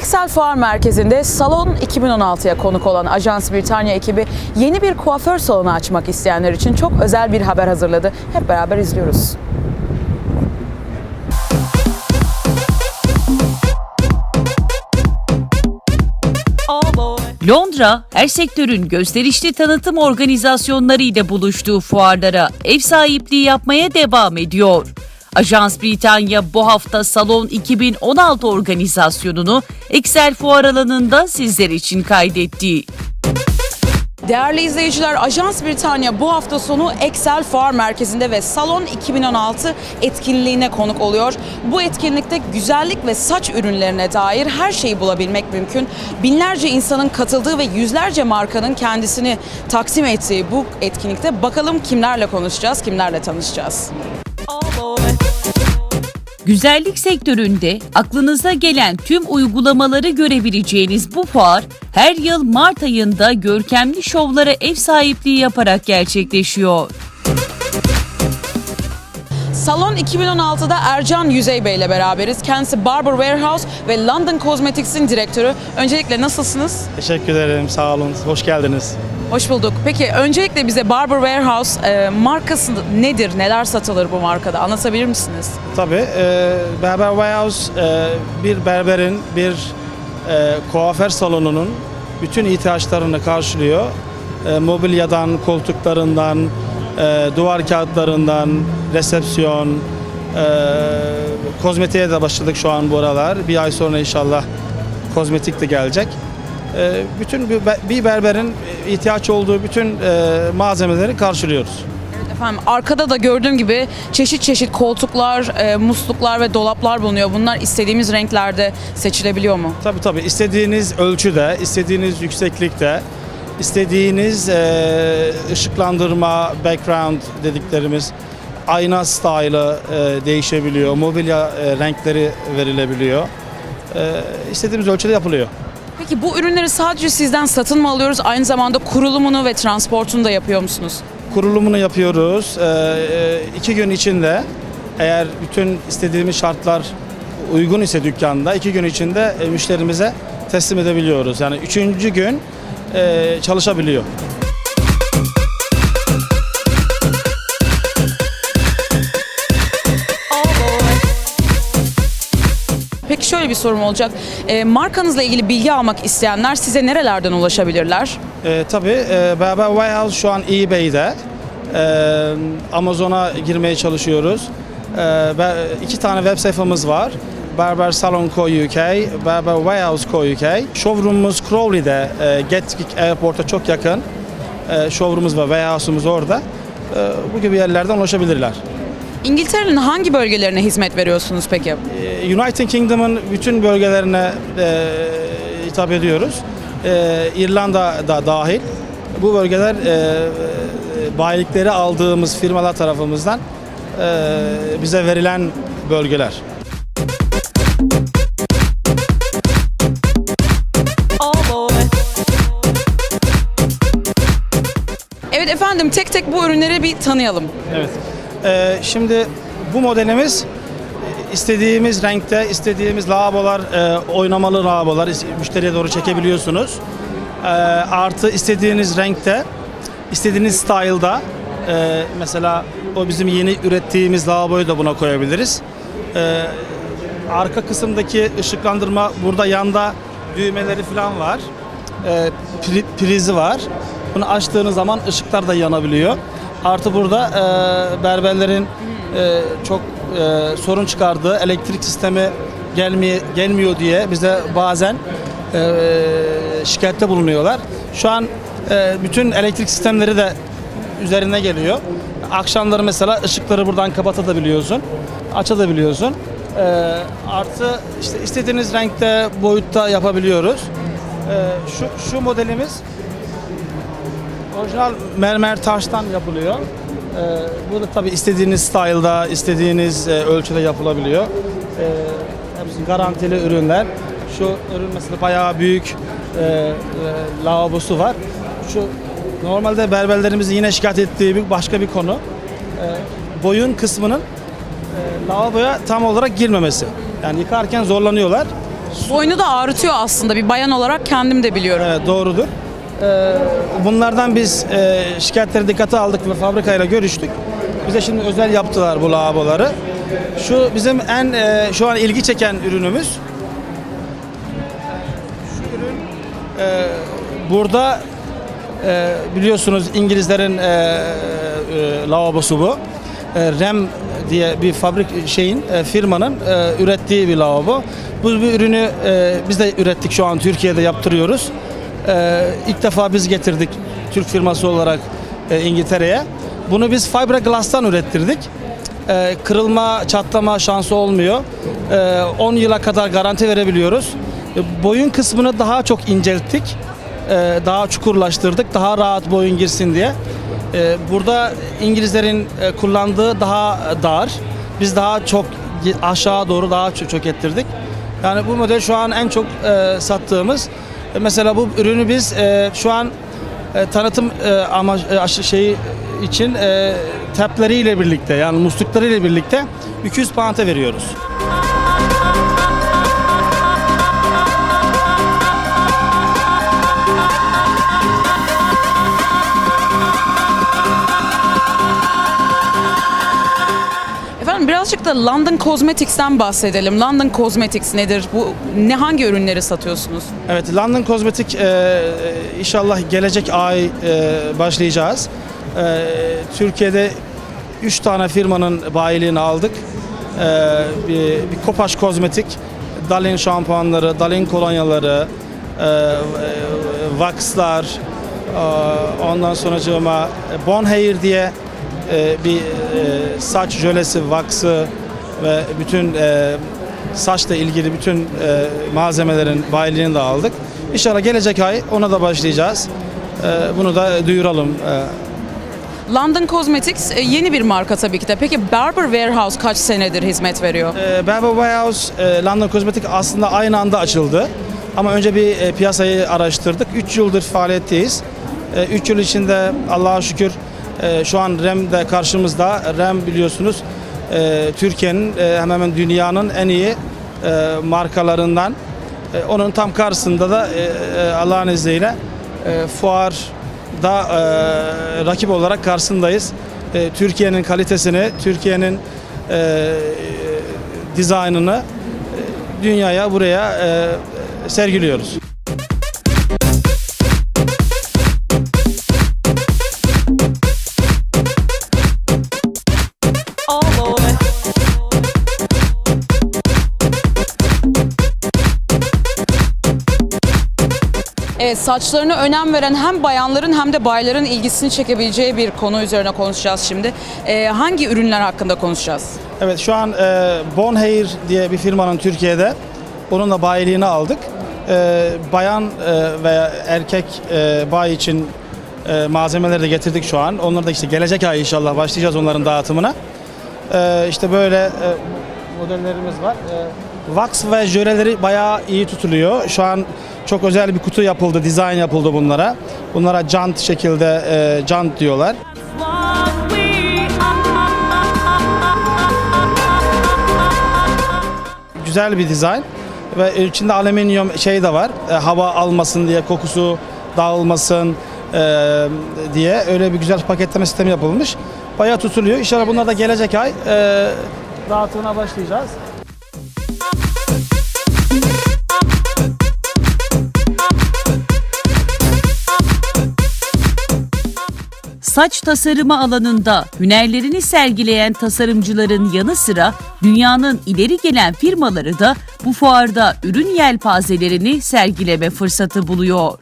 Excel Fuar Merkezi'nde Salon 2016'ya konuk olan Ajans Britanya ekibi yeni bir kuaför salonu açmak isteyenler için çok özel bir haber hazırladı. Hep beraber izliyoruz. Londra, her sektörün gösterişli tanıtım organizasyonları ile buluştuğu fuarlara ev sahipliği yapmaya devam ediyor. Ajans Britanya bu hafta Salon 2016 organizasyonunu Excel Fuar alanında sizler için kaydetti. Değerli izleyiciler, Ajans Britanya bu hafta sonu Excel Fuar Merkezi'nde ve Salon 2016 etkinliğine konuk oluyor. Bu etkinlikte güzellik ve saç ürünlerine dair her şeyi bulabilmek mümkün. Binlerce insanın katıldığı ve yüzlerce markanın kendisini taksim ettiği bu etkinlikte bakalım kimlerle konuşacağız, kimlerle tanışacağız. Güzellik sektöründe aklınıza gelen tüm uygulamaları görebileceğiniz bu fuar her yıl Mart ayında görkemli şovlara ev sahipliği yaparak gerçekleşiyor. Salon 2016'da Ercan Yüzey Bey ile beraberiz. Kendisi Barber Warehouse ve London Cosmetics'in direktörü. Öncelikle nasılsınız? Teşekkür ederim, sağ olun. Hoş geldiniz. Hoş bulduk. Peki öncelikle bize Barber Warehouse e, markası nedir? Neler satılır bu markada? Anlatabilir misiniz? Tabii, e, Berber Warehouse e, bir berberin, bir e, kuaför salonunun bütün ihtiyaçlarını karşılıyor. E, mobilyadan, koltuklarından, e, duvar kağıtlarından, resepsiyon, e, kozmetiğe de başladık şu an bu aralar. Bir ay sonra inşallah kozmetik de gelecek. E, bütün bir berberin ihtiyaç olduğu bütün e, malzemeleri karşılıyoruz. Efendim arkada da gördüğüm gibi çeşit çeşit koltuklar, e, musluklar ve dolaplar bulunuyor. Bunlar istediğimiz renklerde seçilebiliyor mu? Tabii tabii istediğiniz ölçüde, istediğiniz yükseklikte, istediğiniz e, ışıklandırma, background dediklerimiz ayna style'ı e, değişebiliyor, mobilya e, renkleri verilebiliyor. E, istediğimiz ölçüde yapılıyor. Peki bu ürünleri sadece sizden satın mı alıyoruz? Aynı zamanda kurulumunu ve transportunu da yapıyor musunuz? Kurulumunu yapıyoruz. E, e, iki gün içinde eğer bütün istediğimiz şartlar uygun ise dükkanda iki gün içinde e, müşterimize teslim edebiliyoruz. Yani üçüncü gün e, çalışabiliyor. Peki şöyle bir sorum olacak. E, markanızla ilgili bilgi almak isteyenler size nerelerden ulaşabilirler? E, tabii e, Berber Warehouse şu an eBay'de. E, Amazon'a girmeye çalışıyoruz. E, iki tane web sayfamız var. Berber Salon Co UK, Berber Warehouse Co UK. Showroom'umuz Crawley'de, e, Gatwick Airport'a çok yakın. E, showroom'umuz ve warehouse'umuz orada. E, bu gibi yerlerden ulaşabilirler. İngiltere'nin hangi bölgelerine hizmet veriyorsunuz peki? E, United Kingdom'ın bütün bölgelerine e, hitap ediyoruz. E, İrlanda da dahil. Bu bölgeler e, e, bayilikleri aldığımız firmalar tarafımızdan e, bize verilen bölgeler. Evet efendim tek tek bu ürünleri bir tanıyalım. Evet. E, şimdi bu modelimiz e, istediğimiz renkte, istediğimiz lavabolar, e, oynamalı lavabolar müşteriye doğru çekebiliyorsunuz. E, artı istediğiniz renkte, istediğiniz style'da e, mesela o bizim yeni ürettiğimiz lavaboyu da buna koyabiliriz. E, arka kısımdaki ışıklandırma burada yanda düğmeleri falan var. Pri- prizi var. Bunu açtığınız zaman ışıklar da yanabiliyor. Artı burada e, berberlerin e, çok e, sorun çıkardığı elektrik sistemi gelmiyor, gelmiyor diye bize bazen e, şikayette bulunuyorlar. Şu an e, bütün elektrik sistemleri de üzerine geliyor. Akşamları mesela ışıkları buradan kapatabiliyorsun, açabiliyorsun. E, artı işte istediğiniz renkte, boyutta yapabiliyoruz. E, şu şu modelimiz Orijinal mermer taştan yapılıyor. Ee, bu da tabii istediğiniz style'da, istediğiniz e, ölçüde yapılabiliyor. Ee, hepsi garantili ürünler. Şu ürün mesela bayağı büyük e, e, lavabosu var. Şu normalde berberlerimizin yine şikayet ettiği bir başka bir konu. Ee, boyun kısmının e, lavaboya tam olarak girmemesi. Yani yıkarken zorlanıyorlar. Boynu da ağrıtıyor aslında bir bayan olarak kendim de biliyorum. Evet, doğrudur. Ee, bunlardan biz e, şikayetleri dikkate aldık ve fabrikayla görüştük. Bize şimdi özel yaptılar bu lavaboları. Şu bizim en e, şu an ilgi çeken ürünümüz. Şu ürün e, burada biliyorsunuz İngilizlerin lavabosu bu. Rem diye bir fabrik şeyin firmanın ürettiği bir lavabo. Bu bir ürünü biz de ürettik şu an Türkiye'de yaptırıyoruz. E, ilk defa biz getirdik Türk firması olarak e, İngiltere'ye. Bunu biz fiberglass'tan ürettirdik. E, kırılma, çatlama şansı olmuyor. E, 10 yıla kadar garanti verebiliyoruz. Boyun kısmını daha çok incelttik. E, daha çukurlaştırdık. Daha rahat boyun girsin diye. Burada İngilizlerin e, kullandığı daha dar. Biz daha çok aşağı doğru daha çökettirdik. Yani bu model şu an en çok e, sattığımız. E, mesela bu ürünü biz e, şu an e, tanıtım e, ama e, şeyi için e, tapleriyle birlikte yani musluklarıyla birlikte 200 pound'a veriyoruz. Da London Cosmetics'ten bahsedelim. London Cosmetics nedir? Bu ne hangi ürünleri satıyorsunuz? Evet, London Kozmetik e, inşallah gelecek ay e, başlayacağız. E, Türkiye'de 3 tane firmanın bayiliğini aldık. E, bir, bir Kopaş Kozmetik, Dalin şampuanları, Dalin kolonyaları, e, e, Vax'lar, e, ondan sonracığıma Bon Hair diye e, bir e, saç jölesi, vaksı ve bütün e, saçla ilgili bütün e, malzemelerin bayiliğini de aldık. İnşallah gelecek ay ona da başlayacağız. E, bunu da duyuralım. E, London Cosmetics e, yeni bir marka tabii ki de. Peki Barber Warehouse kaç senedir hizmet veriyor? E, Barber Warehouse, e, London Kozmetik aslında aynı anda açıldı. Ama önce bir e, piyasayı araştırdık. 3 yıldır faaliyetteyiz. 3 yıl içinde Allah'a şükür e, şu an REM de karşımızda. REM biliyorsunuz e, Türkiye'nin e, hemen hemen dünyanın en iyi e, markalarından. E, onun tam karşısında da e, e, Allah'ın izniyle e, fuarda e, rakip olarak karşısındayız. E, Türkiye'nin kalitesini, Türkiye'nin e, dizaynını e, dünyaya buraya e, sergiliyoruz. Evet, saçlarına önem veren hem bayanların hem de bayların ilgisini çekebileceği bir konu üzerine konuşacağız şimdi. E, hangi ürünler hakkında konuşacağız? Evet şu an e, Bon Hair diye bir firmanın Türkiye'de onun da bayiliğini aldık. E, bayan e, veya erkek e, bay için e, malzemeleri de getirdik şu an. Onları da işte gelecek ay inşallah başlayacağız onların dağıtımına. E, işte böyle e, modellerimiz var. E, wax ve jöleleri bayağı iyi tutuluyor. Şu an çok özel bir kutu yapıldı, dizayn yapıldı bunlara. Bunlara jant şekilde e, jant diyorlar. güzel bir dizayn ve içinde alüminyum şey de var. E, hava almasın diye, kokusu dağılmasın e, diye öyle bir güzel paketleme sistemi yapılmış. Bayağı tutuluyor. İnşallah bunlar da gelecek ay e, dağıtımına başlayacağız. Saç tasarımı alanında hünerlerini sergileyen tasarımcıların yanı sıra dünyanın ileri gelen firmaları da bu fuarda ürün yelpazelerini sergileme fırsatı buluyor.